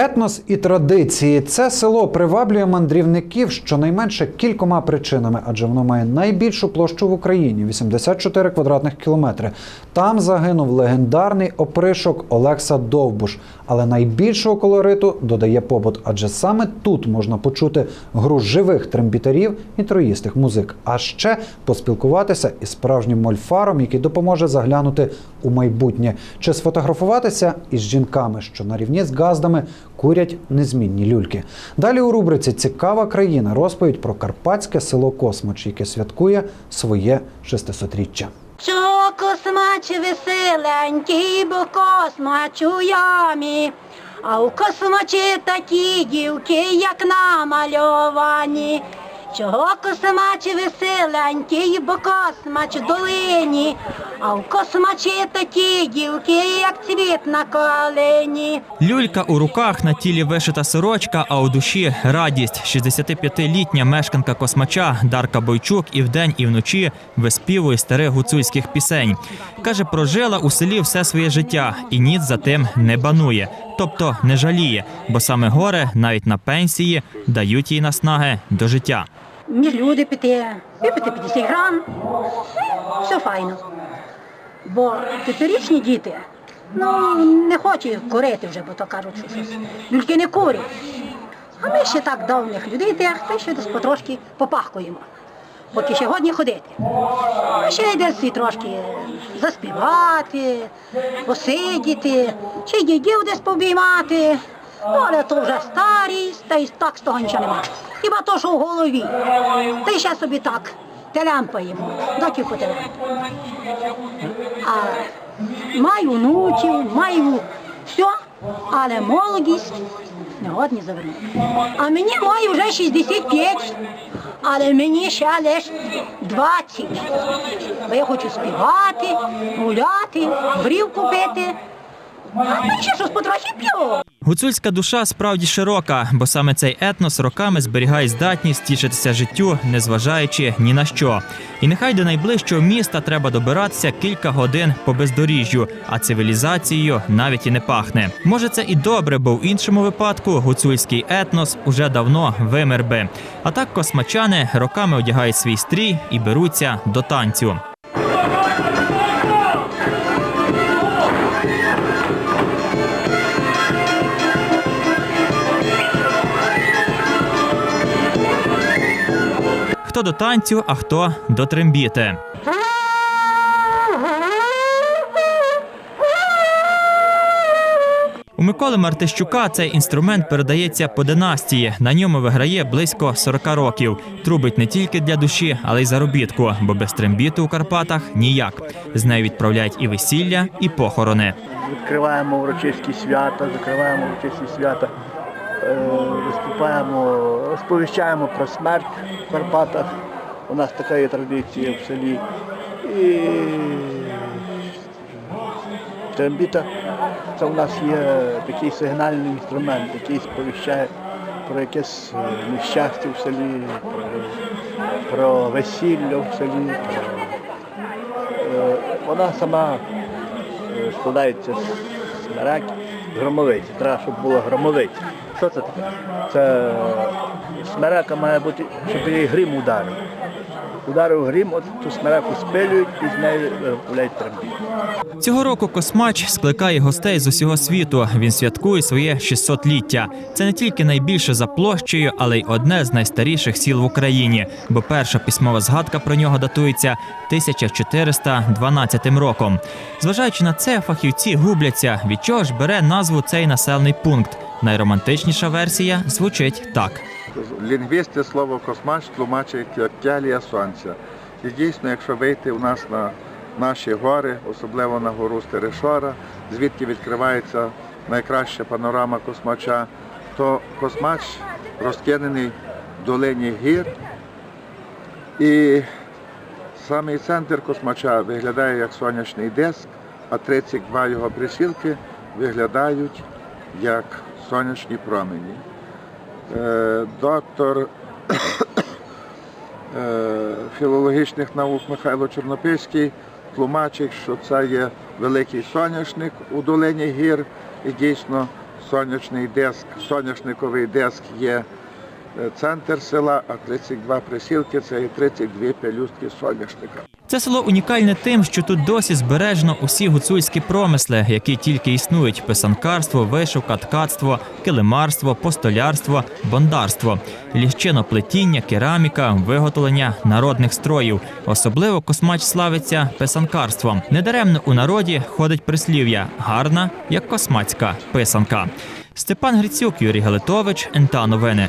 Етнос і традиції це село приваблює мандрівників щонайменше кількома причинами, адже воно має найбільшу площу в Україні 84 квадратних кілометри. Там загинув легендарний опришок Олекса Довбуш. Але найбільшого колориту додає побут, адже саме тут можна почути гру живих трембітарів і троїстих музик, а ще поспілкуватися із справжнім мольфаром, який допоможе заглянути у майбутнє, чи сфотографуватися із жінками, що на рівні з газдами курять незмінні люльки. Далі у рубриці Цікава країна розповідь про карпатське село Космоч, яке святкує своє 600-річчя. Чого космач веселенький, бо космач у ямі, а у космачі такі дівки, як намальовані. Чого космач веселенький, бо космач в долині, а у космачі такі дівки, як цвіт на калині. Люлька у руках на тілі вишита сорочка, а у душі радість. 65-літня мешканка космача Дарка Бойчук і вдень, і вночі виспівує старих гуцульських пісень. Каже, прожила у селі все своє життя і ніц за тим не банує, тобто не жаліє, бо саме горе навіть на пенсії дають їй наснаги до життя. Між люди піти, випити 50 грам, все файно. Бо теперішні діти ну, не хочуть курити вже, бо то кажуть, що щось. Люльки не курять. А ми ще так давних людей тих, та ще десь потрошки попахкуємо. Поки ще годні ходити. А ще йде всі трошки заспівати, посидіти, чи дідів десь побіймати. Але то вже старість, та й так з того нічого немає. Хіба то, що в голові. Та й ще собі так телямпаємо, доки потелямпаємо. А маю внучів, маю все, але молодість не годні завернути. А мені маю вже 65, але мені ще лише 20. Бо я хочу співати, гуляти, брів купити. Гуцульська душа справді широка, бо саме цей етнос роками зберігає здатність тішитися життю, незважаючи ні на що. І нехай до найближчого міста треба добиратися кілька годин по бездоріжжю, а цивілізацією навіть і не пахне. Може, це і добре, бо в іншому випадку гуцульський етнос уже давно вимер би. А так космачани роками одягають свій стрій і беруться до танцю. Хто до танцю, а хто до трембіти. У Миколи Мартищука цей інструмент передається по династії. На ньому виграє близько 40 років. Трубить не тільки для душі, але й заробітку, бо без трембіту у Карпатах ніяк. З нею відправляють і весілля, і похорони. Відкриваємо урочисті свята, закриваємо урочисті свята, е, виступаємо, розповіщаємо про смерть в Карпатах. У нас така є традиція в селі. І трембіта це у нас є такий сигнальний інструмент, який сповіщає про якесь е, нещастя в селі, про, весілля в селі. Е, Вона сама е, складається з смереки, громовиці. Треба, щоб було громовиці. Що це таке? Це смерека має бути, щоб її грім ударив. Ударив грім, от ту смереку спилюють і з нею виробляють трембіт. Цього року Космач скликає гостей з усього світу. Він святкує своє 600-ліття. Це не тільки найбільше за площею, але й одне з найстаріших сіл в Україні. Бо перша письмова згадка про нього датується 1412 роком. Зважаючи на це, фахівці губляться, від чого ж бере назву цей населений пункт. Найромантичніша версія звучить так. Лінгвісти слово космач тлумачать як тялія сонця. І дійсно, якщо вийти у нас на наші гори, особливо на гору Стерешора, звідки відкривається найкраща панорама космача, то космач розкинений в долині гір. І самий центр космача виглядає як сонячний диск, а 32 його присілки виглядають як сонячні промені. Е, доктор е, філологічних наук Михайло Чорнопільський тлумачить, що це є великий соняшник у долині гір, і дійсно сонячний диск, соняшниковий диск є центр села, а 32 присілки це і 32 пелюстки соняшника. Це село унікальне тим, що тут досі збережено усі гуцульські промисли, які тільки існують: писанкарство, вишивка, ткацтво, килимарство, постолярство, бондарство, ліщиноплетіння, кераміка, виготовлення народних строїв. Особливо космач славиться писанкарством. Недаремно у народі ходить прислів'я гарна, як космацька писанка. Степан Грицюк, Юрій Галитович, НТА Новини.